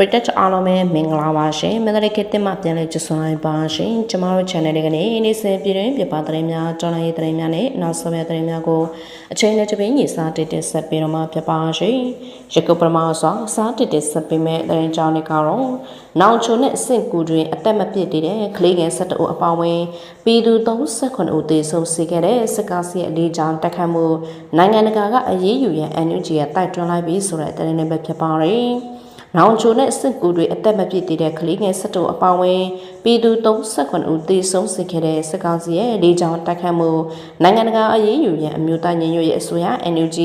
ပရိသတ်အားလုံးပဲမင်္ဂလာပါရှင်မင်္ဂလာခေတ်တင်မှပြန်လည်ကြိုဆိုလိုက်ပါရှင်ကျမတို့ channel လေးကနေနေ့စဉ်ပြည်တွင်ပြပသတင်းများကြောင်းရေးသတင်းများနဲ့နောက်ဆက်တွဲသတင်းများကိုအချိန်နဲ့တပင်းညီစားတက်တက်ဆက်ပြီးတော့မှပြပါရှင်ရကုပရမစွာစားတက်တက်ဆက်ပေးမဲ့သတင်းကြောင်းတွေကတော့နောင်ချုံနဲ့အဆင့်ကူတွင်အသက်မပြည့်သေးတဲ့ကလေးငယ်၁၁ဦးအပေါင်းဝင်ပြည်သူ38ဦးသေဆုံးစေခဲ့တဲ့စစ်ကားစီအလေးကြောင်းတက်ခတ်မှုနိုင်ငံတကာကအရေးယူရန် NUG ရဲ့တိုက်တွန်းလိုက်ပြီးဆိုတဲ့သတင်းတွေပဲဖြစ်ပါတယ်။ နောင်ချိုနဲ့စစ်ကူတွေအသက်မပြည့်သေးတဲ့ကလေးငယ်၁၁အပေါင်းဝင်ပြည်သူ38ဦးသေဆုံးစေခဲ့တဲ့စစ်ကောင်စီရဲ့လေကြောင်းတိုက်ခတ်မှုနိုင်ငံတကာအရေးယူရန်အမျိုးသားညီညွတ်ရေးအစိုးရ NUG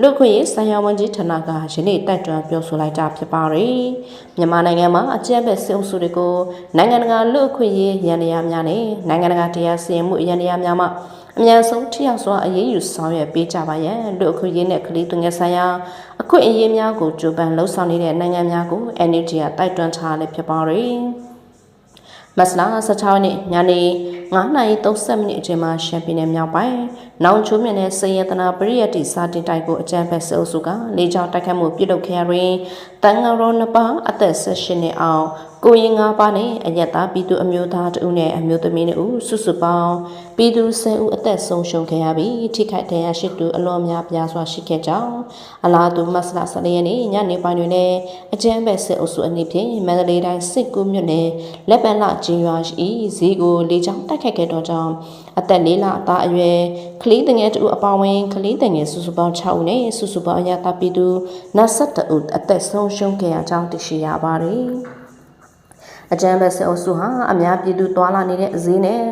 လူ့ခွင့်ရေးဆိုင်ရာဝန်ကြီးဌာနကယနေ့တိုက်တွန်းပြောဆိုလိုက်တာဖြစ်ပါတယ်။မြန်မာနိုင်ငံမှာအကြမ်းဖက်စစ်အုပ်စုတွေကိုနိုင်ငံတကာလူ့ခွင့်ရေးရန်ရာများနဲ့နိုင်ငံတကာတရားစီရင်မှုရန်ရာများမှာ အများဆုံးထိရောက်စွာအရေးယူဆောင်ရွက်ပေးကြပါရန်လူအခွင့်အရေးနဲ့ကလေးသူငယ်ဆိုင်ရာအခွင့်အရေးများကိုကြိုးပမ်းလှုံ့ဆော်နေတဲ့နိုင်ငံများကို NUG ကတိုက်တွန်းထားလည်းဖြစ်ပါတယ်။မစလာ16ရက်နေ့ညနေ9:30မိနစ်အချိန်မှာရှမ်ပီယံမြောက်ပိုင်းနောင်ချိုးမြင့်နဲ့စရတနာပရိယတ်တီစာတင်တိုက်ကိုအကြမ်းဖက်စစ်အုပ်စုကလေကြောင်းတိုက်ခတ်မှုပြုလုပ်ခဲ့ရတွင်တန်ငရောနှစ်ပါးအသက်16နှစ်အောင်ကိုရင်၅ပါးနဲ့အယက်သားပြည်သူအမျိုးသားတဦးနဲ့အမျိုးသမီးတို့စုစုပေါင်းပြည်သူ10ဦးအသက်ဆုံးရှုံးခဲ့ရပြီးထိခိုက်ဒဏ်ရာရှိသူအလွန်များပြားစွာရှိခဲ့ကြောင်းအလားတူမတ်လ14ရက်နေ့ညနေပိုင်းတွင်လည်းအကြမ်းဖက်စစ်အုပ်စုအနေဖြင့်မန္တလေးတိုင်းစစ်ကူးမြို့နယ်လက်ပံလကျင်းရွာရှိဈေးကိုလေကြောင်းတိုက်ခတ်ခဲ့တော့ကြောင်းအသက်၄လအသားအရွယ်ကလေးတငယ်တူအပေါင်းဝင်ကလေးတငယ်စုစုပေါင်း6ဦးနဲ့စုစုပေါင်းအရတာပြည်သူ22ဦးအသက်ဆုံးရှုံးခဲ့ရကြောင်းသိရှိရပါတယ်။အကြမ်းဖက်စစ်အုပ်စုဟာအများပြည်သူတွာလာနေတဲ့ဈေးနဲ့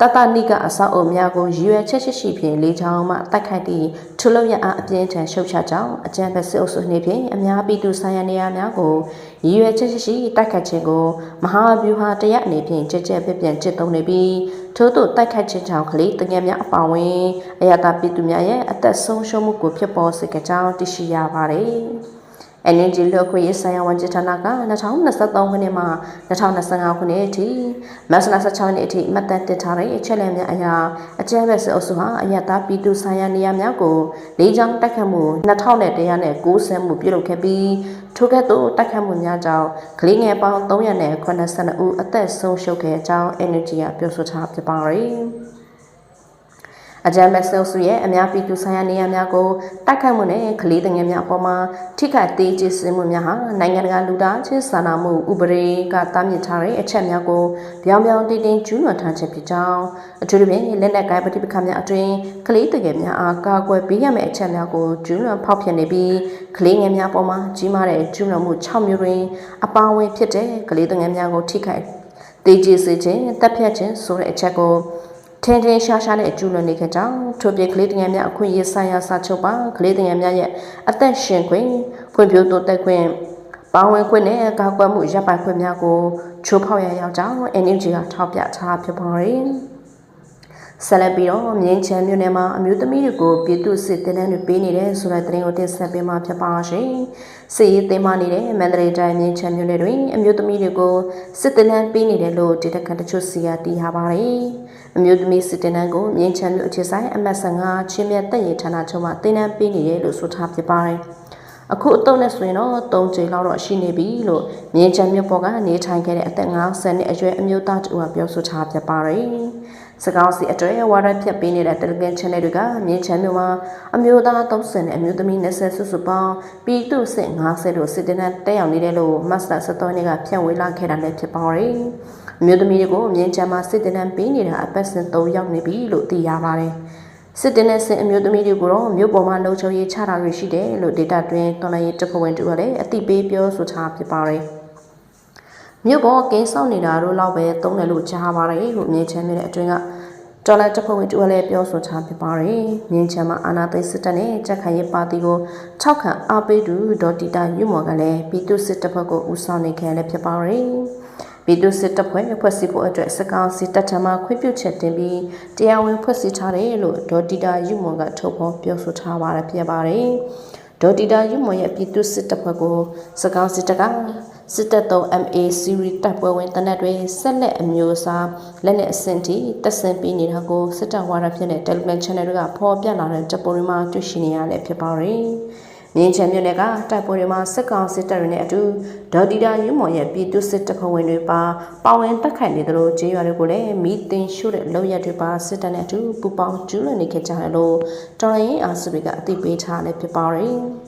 တတနိကအဆောက်အုံများကိုရည်ရွယ်ချက်ရှိရှိဖြင့်လေးချောင်းမှတိုက်ခိုက်သည့်ထူလို့ရအားအပြင်းထန်ရှုတ်ချကြောင်းအကြမ်းဖက်စစ်အုပ်စုနှင့်ဖြင့်အများပြည်သူဆိုင်ရာနေရာများကိုရည်ရွယ်ချက်ရှိရှိတိုက်ခိုက်ခြင်းကိုမဟာဗျူဟာတရအနေဖြင့်ကြက်ကြက်ပြပြန့်ကျင့်သုံးနေပြီးထို့သို့တိုက်ခိုက်ခြင်းကြောင့်ကလေးတငယ်များအပါအဝင်အရတာပြည်သူများရဲ့အသက်ဆုံးရှုံးမှုကိုဖြစ်ပေါ်စေကြောင်းသိရှိရပါတယ်။ NNG လူခွေရေးဆိုင်ရာဝန်ကြီးဌာနက2023ခုနှစ်မှ2025ခုနှစ်အထိမတ်လ16ရက်နေ့အထိမှတ်တမ်းတင်ထားတဲ့အချက်အလက်များအရအကြမ်းဖက်စစ်အုပ်စုဟာအယက်သားပြည်သူဆိုင်ရာနေရာများကိုလေးချောင်းတိုက်ခတ်မှု2190မှုပြုလုပ်ခဲ့ပြီးထိုကဲ့သို့တိုက်ခတ်မှုများကြောင့်ကလေးငယ်ပေါင်း382ဦးအသက်ဆုံးရှုံးခဲ့ကြောင်း NNG ကပြောဆိုထားဖြစ်ပါတယ်။ အကြမ်းမဲ့ဆုပ်စုရဲ့အများပြည်သူဆိုင်ရာနေရာများကိုတိုက်ခိုက်မှုနဲ့ကလေးငယ်များအပေါ်မှာထိခိုက်သေးကျေစင်းမှုများဟာနိုင်ငံတကာလူသားချင်းစာနာမှုဥပဒေကတားမြစ်ထားတဲ့အချက်များကိုပြောင်ပြောင်တင်းတင်းကျူးလွန်ထားခြင်းဖြစ်ကြောင်းအထူးသဖြင့်လက်နက်ကိုင်ပဋိပက္ခများအတွင်းကလေးငယ်များအားကာကွယ်ပေးရမယ့်အချက်များကိုကျူးလွန်ဖောက်ဖျက်နေပြီးကလေးငယ်များပေါ်မှာကြီးမားတဲ့ကျူးလွန်မှု6မျိုးတွင်အပါအဝင်ဖြစ်တဲ့ကလေးငယ်များကိုထိခိုက်တေးကျေစေခြင်းတပ်ဖြတ်ခြင်းဆိုတဲ့အချက်ကို ထင်းထင်းရှားရှားနဲ့အကျူးလွန်နေခဲ့ကြောင်းထို့ပြင်ကလေးငယ်များအခွင့်အရေးဆိုင်ရာစာချုပ်ပါကလေးငယ်များရဲ့အသက်ရှင်ခွင့်ဖွံ့ဖြိုးတိုးတက်ခွင့်ပါဝင်ခွင့်နဲ့ကာကွယ်မှုရပ်ပိုင်ခွင့်များကိုချိုးဖောက်ရရောက်ကြောင်း NUG ကထောက်ပြထားဖြစ်ပါတယ် ဆက်လက်ပြီးတော့မြင်းချမ်းမြို့နယ်မှာအမျိုးသမီးတွေကိုပြည်သူစစ်တင်တန်းတွေပေးနေတဲ့ဆိုတဲ့သတင်းကိုတင်ဆက်ပေးမှာဖြစ်ပါရှင်။စစ်ရေးတင်မနေတဲ့မန္တလေးတိုင်းမြင်းချမ်းမြို့နယ်တွင်အမျိုးသမီးတွေကိုစစ်တင်တန်းပေးနေတယ်လို့ဒေသခံတချို့စီကတီးရပါတယ်။အမျိုးသမီးစစ်တင်တန်းကိုမြင်းချမ်းမြို့အခြေဆိုင်အမတ်15ချင်းမြတ်တပ်ရဌာနချုပ်မှတင်တန်းပေးနေတယ်လို့ဆိုထားဖြစ်ပါတယ်။အခုအတုံးနဲ့ဆိုရင်တော့၃ချိန်လောက်တော့ရှိနေပြီလို့မြင်းချမ်းမြို့ပေါ်ကနေထိုင်ခဲ့တဲ့အသက်50နှစ်အရွယ်အမျိုးသားတူကပြောဆိုထားပြပါတယ်။ စကောင်းစီအတွေ့ဝါရဖြတ်ပေးနေတဲ့ Telegram Channel တွေကမြင်းချမ်းမြို့မှာအမျိုးသား30နဲ့အမျိုးသမီး20စုစုပေါင်းပြည်သူစစ်50လို့စစ်တင်တဲ့တက်ရောက်နေတယ်လို့မတ်စတာ73နှစ်ကဖြန့်ဝေလာခဲ့တာလည်းဖြစ်ပါတယ်။အမျိုးသမီးတွေကိုမြင်းချမ်းမှာစစ်တင်တဲ့ပေးနေတာအပတ်စဉ်3ရောက်နေပြီလို့သိရပါတယ်။စစ်တင်တဲ့စစ်အမျိုးသမီးတွေကိုတော့မြို့ပေါ်မှာလုံခြုံရေးချတာတွေရှိတယ်လို့ဒေတာတွင်တော်လိုင်းတပ်ဖွဲ့ဝင်တို့ကလည်းအသိပေးပြောဆိုထားဖြစ်ပါတယ်။မြို့ပေါ်ကင်းဆောင်နေတာတို့လောက်ပဲသုံးတယ်လို့ကြားပါတယ်လို့မြင်ချမ်းနေတဲ့အတွင်းက တော်လက်တပ်ဖွဲ့ဝင်တူလည်းပြောဆိုထားဖြစ်ပါတယ်။မြင်းချမ်းမှာအာနာသိစစ်တပ်နဲ့ကြက်ခိုင်ရေးပါတီကိုထောက်ခံအားပေးသူဒေါ်တီတာယူမော်ကလည်းပြည်သူစစ်တပ်ဖွဲ့ကိုဦးဆောင်နေခဲ့လည်းဖြစ်ပါတယ်။ပြည်သူစစ်တပ်ဖွဲ့ဖွဲ့စည်းဖို့အတွက်စကောင်စီတပ်ထမ်းမှခွင့်ပြုချက်တင်ပြီးတရားဝင်ဖွဲ့စည်းထားတယ်လို့ဒေါ်တီတာယူမော်ကထုတ်ဖော်ပြောဆိုထားပါတယ်ဖြစ်ပါတယ်။ဒေါ်တီတာယူမော်ရဲ့ပြည်သူစစ်တပ်ဖွဲ့ကိုစကောင်စီတပ်က စစ်တပ်သုံး MA series တပ်ပွဲဝင်တနက်တွေဆက်လက်အမျိုးအစားလက်နက်အဆင့်ထိတက်ဆင်ပေးနေတာကိုစစ်တပ်ဝါဒဖြစ်တဲ့ Telegram Channel တွေကဖော်ပြလာတဲ့တပ်ပေါ်တွေမှာတွေ့ရှိနေရလည်းဖြစ်ပါတယ်။ငမြင်းချံမြို့နယ်ကတိုက်ပွဲတွေမှာစစ်ကောင်စစ်တပ်တွေနဲ့အတူဒေါ်ဒီတာယူမော်ရဲ့ပြည်သူစစ်တပ်ဖွဲ့ဝင်တွေပါပါဝင်တက်ခိုင်နေသလိုကျေးရွာတွေကိုလည်းမိတင်ရှို့တဲ့လောက်ရက်တွေပါစစ်တပ်နဲ့အတူပူပေါင်းကျူးလွန်နေခဲ့ကြတယ်လို့တော်လိုင်းအာစုတွေကအသိပေးထားလည်းဖြစ်ပါတယ်။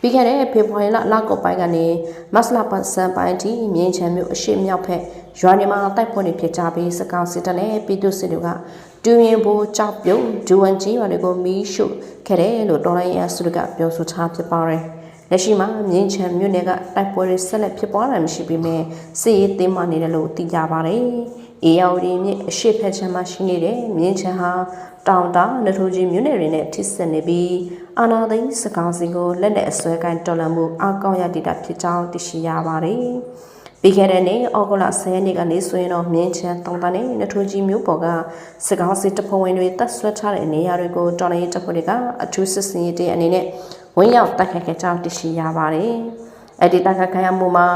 ပြီးခဲ့တဲ့ဖေဖော်ဝါရီလလောက်ကောက်ပိုင်းကနေမတ်လပတ်စံပိုင်းထိမြင်းချံမြို့အရှိမြောက်ဖက်ရွာနေမှာတိုက်ပွဲတွေဖြစ်ကြပြီးစကောက်စစ်တပ်နဲ့ပြည်သူစစ်တွေကတူရင်ဘိုးကြောက်ပြုံဒူဝန်ကြီးရွာတွေကိုမီးရှို့ခဲ့တယ်လို့တော်လိုင်းအဆူကပြောဆိုထားဖြစ်ပါတယ်။လက်ရှိမှာမြင်းချံမြို့နယ်ကတိုက်ပွဲတွေဆက်လက်ဖြစ်ပွားတာမရှိပေမဲ့စစ်ရေးတင်းမာနေတယ်လို့သိကြပါတယ်။ အေယာဝတီမြစ်အရှိဖက်ချမ်းမှာရှိနေတဲ့မြင်းချံဟာတောင်တာနထိုးကြီးမြို့နယ်တွေနဲ့ထိစပ်နေပြီးအာနာသိန်းစကောင်းစီကိုလက်နဲ့အစွဲကိုင်းတော်လန်မှုအကောင့်ရတည်တာဖြစ်ကြောင်းသိရှိရပါတယ်။ပြီးခဲ့တဲ့နေ့ဩဂုတ်လ10ရက်နေ့ကနေဆိုရင်တော့မြင်းချမ်းတောင်တာနဲ့နထိုးကြီးမြို့ပေါ်ကစကောင်းစီတဖုံဝင်တွေတပ်ဆွဲထားတဲ့နေရာတွေကိုတော်လိုင်းတပ်ဖွဲ့တွေကအထူးစစ်စင်ရေးတဲ့အနေနဲ့ဝင်ရောက်တိုက်ခတ်ခဲ့ကြောင်းသိရှိရပါတယ်။အဲ့ဒီတိုက်ခတ်ခံရမှုမှာ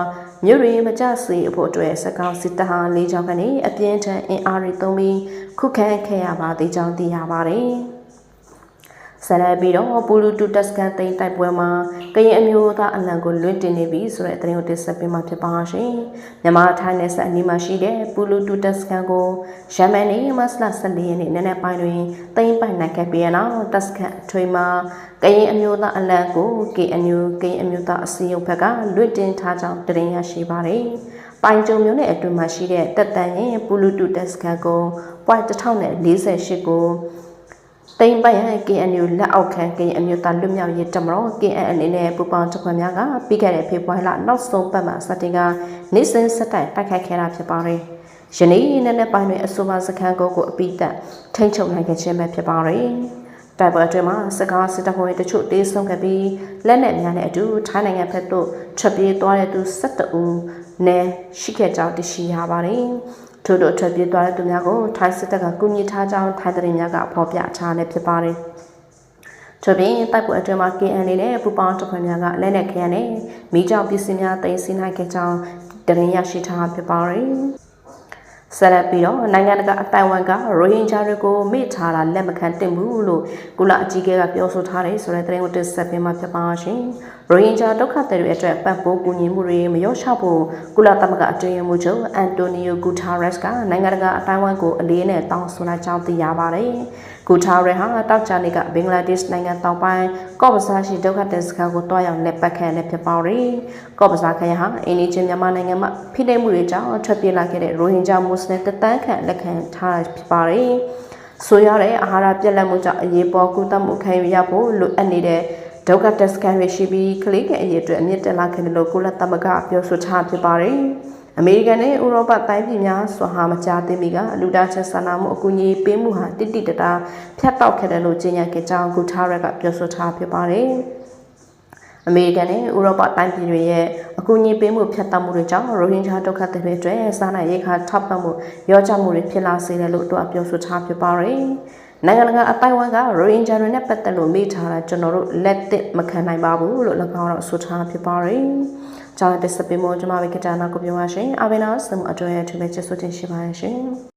မြို့ရင်းမကြစေအဖို့အတွက်စကောင်းစစ်တဟာလေးချောင်းကနေအပြင်းထန်အင်အားတွေသုံးပြီးခုခံခဲ့ရပါသေးကြောင်းသိရပါတယ်။ ဆက်လက်ပြီးတော့ပူလူတူတက်စကန်တိန်တိုက်ပွဲမှာကရင်အမျိုးသားအလံကိုလွင့်တင်နေပြီဆိုတဲ့သတင်းကိုတင်ဆက်ပေးမှာဖြစ်ပါရှင်။မြန်မာထိုင်းနယ်စပ်အနီးမှာရှိတဲ့ပူလူတူတက်စကန်ကိုရမန်နေမတ်လ14ရက်နေ့နက်နက်ပိုင်းတွင်တိန်ပိုင်နိုင်ခဲ့ပြီးနောက်တက်စကန်အထွေမှာကရင်အမျိုးသားအလံကို KNU ကရင်အမျိုးသားအစည်းအရုံးဘက်ကလွင့်တင်ထားကြောင်းသတင်းရရှိပါတယ်။ပိုင်ကြုံမျိုးနဲ့အတွင်မှာရှိတဲ့တက်တန်ရင်ပူလူတူတက်စကန်ကို point 1048ကို တိမ်ပိုင်ရ KNU လက်အောက်ခံ KN အမျိုးသားလွတ်မြောက်ရေးတပ်မတော် KN အနေနဲ့ပူပေါင်းတပ်ဖွဲ့များကပြီးခဲ့တဲ့ဖေဖော်ဝါရီလနောက်ဆုံးပတ်မှာစတင်ကနေစဉ်ဆက်တိုက်တိုက်ခိုက်ခဲ့တာဖြစ်ပါတယ်။ယနေ့နေ့နဲ့ပိုင်းတွင်အဆိုပါစခန်းကုန်းကိုအပိသက်ထိန်းချုပ်နိုင်ခဲ့ခြင်းပဲဖြစ်ပါတယ်။တိုက်ပွဲအတွင်းမှာစကားစစ်တပ်ဖွဲ့တချို့တေးဆုံးခဲ့ပြီးလက်နက်များနဲ့အတူထိုင်းနိုင်ငံဘက်သို့ထွက်ပြေးသွားတဲ့သူ12ဦးနဲ့ရှိခဲ့ကြောင်းသိရှိရပါတယ်။ ထို့တို့ထွက်ပြေးသွားတဲ့သူများကိုထိုင်းစစ်တပ်ကကူညီထားကြောင်းထိုင်းသတင်းများကဖော်ပြထားလည်းဖြစ်ပါတယ်။ထို့ပြင်တိုက်ပွဲအတွင်းမှာ KN နဲ့ပူပေါင်းတပ်ဖွဲ့များကလက်နက်ခဲနဲ့မိကြောင်ပစ္စည်းများတင်စီနိုင်ခဲ့ကြောင်းသတင်းရရှိထားဖြစ်ပါတယ်။ ဆက်လက်ပြီးတော့နိုင်ငံတကာအတိုင်ဝမ်ကရိုဟင်ဂျာတွေကိုမေ့ထားတာလက်မခံတင်ဘူးလို့ကုလအကြီးအကဲကပြောဆိုထားတယ်ဆိုတဲ့သတင်းကိုတင်ဆက်ပေးမှာဖြစ်ပါရှင်။ရိုဟင်ဂျာဒုက္ခသည်တွေအတွက်ပတ်ပိုးကူညီမှုတွေမလျော့ချဖို့ကုလသမဂ္ဂအတွင်းရေးမှူးချုပ်အန်တိုနီယိုဂူတာရက်စ်ကနိုင်ငံတကာအတိုင်ဝမ်ကိုအလေးနဲ့တောင်းဆိုလိုက်ကြောင်းသိရပါတယ်။ ဂူတာရက်ဟာတောက်ချာနေကဘင်္ဂလားဒေ့ရှ်နိုင်ငံတောင်ပိုင်းကော့ဘဇာရှိဒုက္ခသည်စခန်းကိုတွားရောက်လက်ပတ်ခံလည်းဖြစ်ပါတယ်။ကော့ဘဇာခရိုင်ဟာအင်းဒီချင်းမြန်မာနိုင်ငံမှာဖိနှိပ်မှုတွေကြောင့်ထွက်ပြေးလာခဲ့တဲ့ရိုဟင်ဂျာမွတ်စလင်တသန်းခန့်လက်ခံထားဖြစ်ပါတယ်။ဆိုရတဲ့အာဟာရပြက်လက်မှုကြောင့်အရေးပေါ်ကုသမှုခံယူရဖို့လိုအပ်နေတဲ့ဒုက္ခတက်စကန်ရရှိပြီးကလေးငယ်အရေးအတွက်အမြင့်တက်လာခဲ့တယ်လို့ကုလသမဂ္ဂပြောဆိုထားဖြစ်ပါတယ်။ အမေရိကန်နဲ့ဥရောပတိုင်းပြည်များဆွာဟာမကြားသိမီကလူသားချင်းစာနာမှုအကူအညီပေးမှုဟာတိတိတတာဖျက်တောက်ခဲ့တယ်လို့ကြေညာခဲ့ကြောင်းဂူထားရက်ကပြောဆိုထားဖြစ်ပါတယ်။အမေရိကန်နဲ့ဥရောပတိုင်းပြည်တွေရဲ့အကူအညီပေးမှုဖြတ်တောက်မှုတွေကြောင့်ရိုဟင်ဂျာဒုက္ခသည်တွေအတွက်စားနပ်ရိက္ခာထောက်ပံ့မှုရောကြမှုတွေဖြစ်လာစေတယ်လို့သူကပြောဆိုထားဖြစ်ပါတယ်။နိုင်ငံတကာအတိုင်းဝမ်ကရိုဟင်ဂျာတွေနဲ့ပတ်သက်လို့မေးထားတာကျွန်တော်တို့လက်သစ်မခံနိုင်ပါဘူးလို့၎င်းတို့ဆိုထားဖြစ်ပါတယ်။ ကျောင်းတက်စပီမိုကျွန်မဝိကတာနာကိုပြောပါရှင်။အဘိနာစမှုအတွဲထူပဲချစ်ဆိုတင်ရှိပါရှင်။